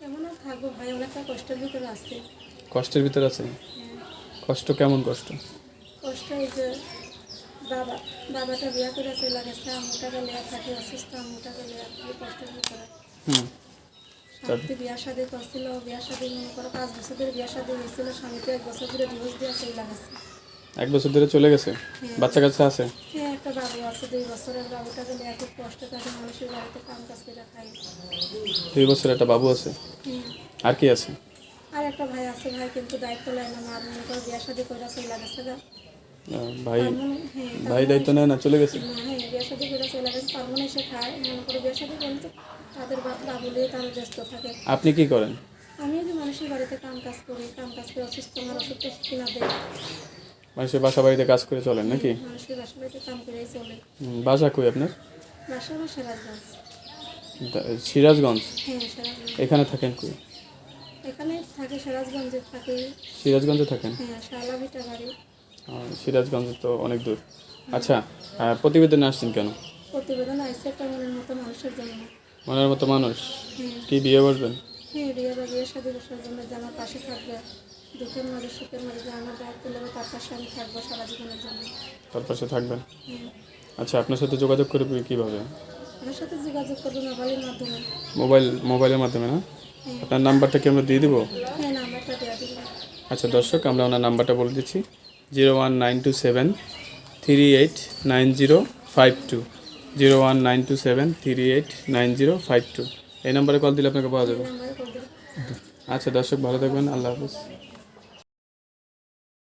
কেমন আর থাকব? ভাই অনেকটা কষ্টের ভিতরে আছে। কষ্টের ভিতর আছে কষ্ট কেমন কষ্ট? কষ্ট এই যে বাবা বাবাটা বিয়া করে চলে গেছে আম্মুটা গেলে থাকি অসুস্থ কষ্টের ভিতরে। হুম। স্বামীতে বিয়া শাদি করছিল বিয়া শাদি মনে করো পাঁচ বছর ধরে বিয়া শাদি হয়েছিল স্বামীতে এক বছর ধরে ডিভোর্স দিয়ে চলে গেছে। এক বছর ধরে চলে গেছে? বাচ্চা কাচ্চা আছে? হ্যাঁ একটা বাবু আছে দুই বছরের বাবুটা গেলে এত কষ্ট থাকে মানুষের বাড়িতে কাম কাজ করে খাই দুই বছর একটা বাবু আছে? আর কি আছে? আর একটা ভাই আছে ভাই কিন্তু দায়িত্ব নেয় না মা মনে করো বিয়া শাদি করে চলে গেছে। আহ, ভাই হ্যাঁ ভাই দায়িত্ব নেয় না চলে গেছে? না, হ্যাঁ বিয়ে শাদি করে চলে গেছে তার মনে সে খায় মনে করে বিয়ে শাদি করলে তাদের বাবু নিয়ে তারা ব্যস্ত থাকে। আপনি কি করেন? আমি যে মানুষের বাড়িতে কাম কাজ করি কাম কাজ করে অসুস্থ আমার ওষুধ টষুধ কিনা দেয় মানুষের বাসা বাড়িতে কাজ করে চলেন নাকি? বাসা হুম, বাসা কই আপনার? সিরাজগঞ্জ। হ্যাঁ সিরাজগঞ্জ। এখানে থাকেন কই? সিরাজগঞ্জে থাকি। সিরাজগঞ্জে থাকেন? হ্যাঁ সিরাজগঞ্জ তো অনেক দূর। আচ্ছা প্রতিবেদনে আসছেন কেন? মনের মতো মানুষ? হ্যাঁ। কি বিয়ে করবেন? হ্যাঁ বিয়ে বা বিয়ে শাদি বসার জন্য যে আমার পাশে থাকবে। দুঃখের মাঝে সুখের মাঝে যে আমার দায়িত্ব নেবে তার পাশে আমি থাকব সারা জীবনের জন্য। তার পাশে থাকবেন? আচ্ছা আপনার সাথে যোগাযোগ করবে কীভাবে? আমার সাথে যোগাযোগ করব মোবাইলের মাধ্যমে। মোবাইল মোবাইলের মাধ্যমে না? আপনার নাম্বারটা কি আমরা দিয়ে দিব? হ্যাঁ নাম্বারটা দেওয়া দিন আচ্ছা দর্শক আমরা ওনার নাম্বারটা বলে দিচ্ছি। Zero one nine two seven three eight nine zero five two. Zero one nine two seven three eight nine zero five two. এই নাম্বারে কল দিলে আপনাকে পাওয়া যাবে। দেবো আচ্ছা দর্শক ভালো থাকবেন। আল্লাহ হাফিজ।